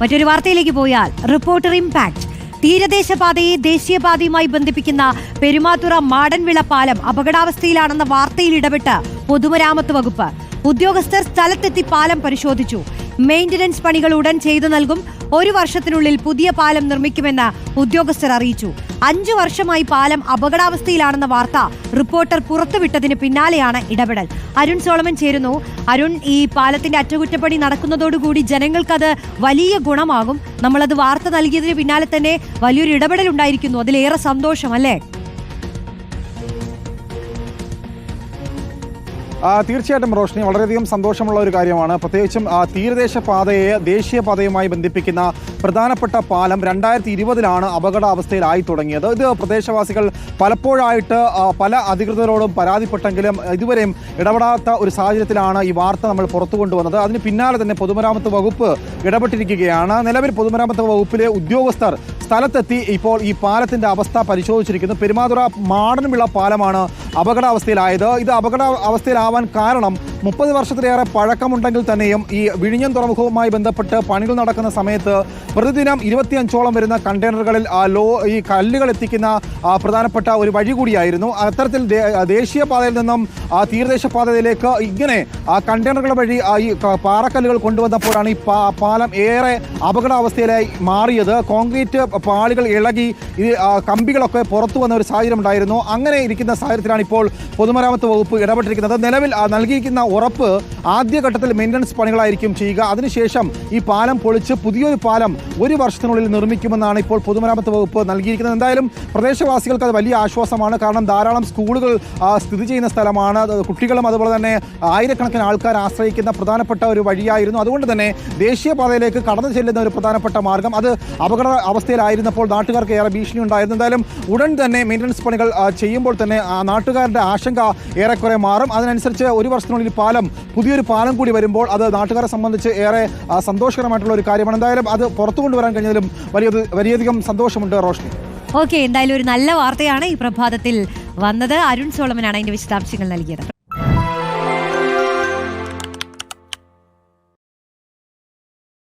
മറ്റൊരു വാർത്തയിലേക്ക് പോയാൽ റിപ്പോർട്ടർ ഇംപാക്ട് തീരദേശ പാതയെ ദേശീയപാതയുമായി ബന്ധിപ്പിക്കുന്ന പെരുമാതുറ മാടൻവിള പാലം അപകടാവസ്ഥയിലാണെന്ന വാർത്തയിൽ ഇടപെട്ട് പൊതുമരാമത്ത് വകുപ്പ്. ഉദ്യോഗസ്ഥർ സ്ഥലത്തെത്തി പാലം പരിശോധിച്ചു. മെയിന്റനൻസ് പണികൾ ഉടൻ ചെയ്തു നൽകും. ഒരു വർഷത്തിനുള്ളിൽ പുതിയ പാലം നിർമ്മിക്കുമെന്ന് ഉദ്യോഗസ്ഥർ അറിയിച്ചു. അഞ്ചു വർഷമായി പാലം അപകടാവസ്ഥയിലാണെന്ന വാർത്ത റിപ്പോർട്ടർ പുറത്തുവിട്ടതിന് പിന്നാലെയാണ് ഇടപെടൽ. അരുൺ സോളമൻ ചേരുന്നു. അരുൺ ഈ പാലത്തിന്റെ അറ്റകുറ്റപ്പണി നടക്കുന്നതോടുകൂടി ജനങ്ങൾക്കത് വലിയ ഗുണമാകും. നമ്മളത് വാർത്ത നൽകിയതിന് പിന്നാലെ തന്നെ വലിയൊരു ഇടപെടൽ ഉണ്ടായിരിക്കുന്നു. അതിലേറെ സന്തോഷം അല്ലേ? തീർച്ചയായിട്ടും റോഷ്നി വളരെയധികം സന്തോഷമുള്ള ഒരു കാര്യമാണ്. പ്രത്യേകിച്ചും തീരദേശ പാതയെ ദേശീയ പാതയുമായി ബന്ധിപ്പിക്കുന്ന പ്രധാനപ്പെട്ട പാലം രണ്ടായിരത്തി ഇരുപതിലാണ് അപകടാവസ്ഥയിലായി തുടങ്ങിയത്. ഇത് പ്രദേശവാസികൾ പലപ്പോഴായിട്ട് പല അധികൃതരോടും പരാതിപ്പെട്ടെങ്കിലും ഇതുവരെയും ഇടപെടാത്ത ഒരു സാഹചര്യത്തിലാണ് ഈ വാർത്ത നമ്മൾ പുറത്തു കൊണ്ടുവന്നത് അതിന് പിന്നാലെ തന്നെ പൊതുമരാമത്ത് വകുപ്പ് ഇടപെട്ടിരിക്കുകയാണ്. നിലവിൽ പൊതുമരാമത്ത് വകുപ്പിലെ ഉദ്യോഗസ്ഥർ സ്ഥലത്തെത്തി ഇപ്പോൾ ഈ പാലത്തിന്റെ അവസ്ഥ പരിശോധിച്ചിരിക്കുന്നു. പെരുമാതുറ മാടൻവിള പാലമാണ് അപകടാവസ്ഥയിലായത്. ഇത് അപകട അവസ്ഥയിലാവാൻ കാരണം മുപ്പത് വർഷത്തിലേറെ പഴക്കമുണ്ടെങ്കിൽ തന്നെയും ഈ വിഴിഞ്ഞം തുറമുഖവുമായി ബന്ധപ്പെട്ട് പണികൾ നടക്കുന്ന സമയത്ത് പ്രതിദിനം ഇരുപത്തിയഞ്ചോളം വരുന്ന കണ്ടെയ്നറുകളിൽ ലോ ഈ കല്ലുകൾ എത്തിക്കുന്ന പ്രധാനപ്പെട്ട ഒരു വഴി കൂടിയായിരുന്നു. അത്തരത്തിൽ ദേശീയപാതയിൽ നിന്നും ആ തീരദേശ പാതയിലേക്ക് ഇങ്ങനെ ആ കണ്ടെയ്നറുകൾ വഴി ഈ പാറക്കല്ലുകൾ കൊണ്ടുവന്നപ്പോഴാണ് ഈ പാലം ഏറെ അപകടാവസ്ഥയിലായി മാറിയത്. കോൺക്രീറ്റ് പാളികൾ ഇളകി ഈ കമ്പികളൊക്കെ പുറത്തു വന്ന ഒരു സാഹചര്യം ഉണ്ടായിരുന്നു. അങ്ങനെ ഇരിക്കുന്ന സാഹചര്യത്തിലാണ് ഇപ്പോൾ പൊതുമരാമത്ത് വകുപ്പ് ഇടപെട്ടിരിക്കുന്നത്. നിലവിൽ നൽകിയിരിക്കുന്ന ഉറപ്പ് ആദ്യഘട്ടത്തിൽ മെയിന്റനൻസ് പണികളായിരിക്കും ചെയ്യുക. അതിനുശേഷം ഈ പാലം പൊളിച്ച് പുതിയൊരു പാലം ഒരു വർഷത്തിനുള്ളിൽ നിർമ്മിക്കുമെന്നാണ് ഇപ്പോൾ പൊതുമരാമത്ത് വകുപ്പ് നൽകിയിരിക്കുന്നത്. എന്തായാലും പ്രദേശവാസികൾക്ക് അത് വലിയ ആശ്വാസമാണ്. കാരണം ധാരാളം സ്കൂളുകൾ സ്ഥിതി ചെയ്യുന്ന സ്ഥലമാണ്. കുട്ടികളും അതുപോലെ തന്നെ ആയിരക്കണക്കിന് ആൾക്കാർ ആശ്രയിക്കുന്ന പ്രധാനപ്പെട്ട ഒരു വഴിയായിരുന്നു. അതുകൊണ്ട് തന്നെ ദേശീയപാതയിലേക്ക് കടന്നു ചെല്ലുന്ന ഒരു പ്രധാനപ്പെട്ട മാർഗം അത് അപകട അവസ്ഥയിലായിരുന്നപ്പോൾ നാട്ടുകാർക്ക് ഏറെ ഭീഷണി ഉണ്ടായിരുന്നു. എന്തായാലും ഉടൻ തന്നെ മെയിന്റനൻസ് പണികൾ ചെയ്യുമ്പോൾ തന്നെ ആ നാട്ടുകാരുടെ ആശങ്ക ഏറെക്കുറെ മാറും. അതിനനുസരിച്ച് ഒരു വർഷത്തിനുള്ളിൽ പാലം പുതിയൊരു പാലം കൂടി വരുമ്പോൾ അത് നാട്ടുകാരെ സംബന്ധിച്ച് ഏറെ സന്തോഷകരമായിട്ടുള്ള ഒരു കാര്യമാണ്. എന്തായാലും അത് പുറത്തു കൊണ്ടുവരാൻ കഴിഞ്ഞതിലും വലിയ വലിയധികം സന്തോഷമുണ്ട് റോഷ്നി. ഓക്കെ എന്തായാലും ഒരു നല്ല വാർത്തയാണ് ഈ പ്രഭാതത്തിൽ വന്നത്. അരുൺ സോളമനാണ് അതിന്റെ വിശദാംശങ്ങൾ നൽകിയത്.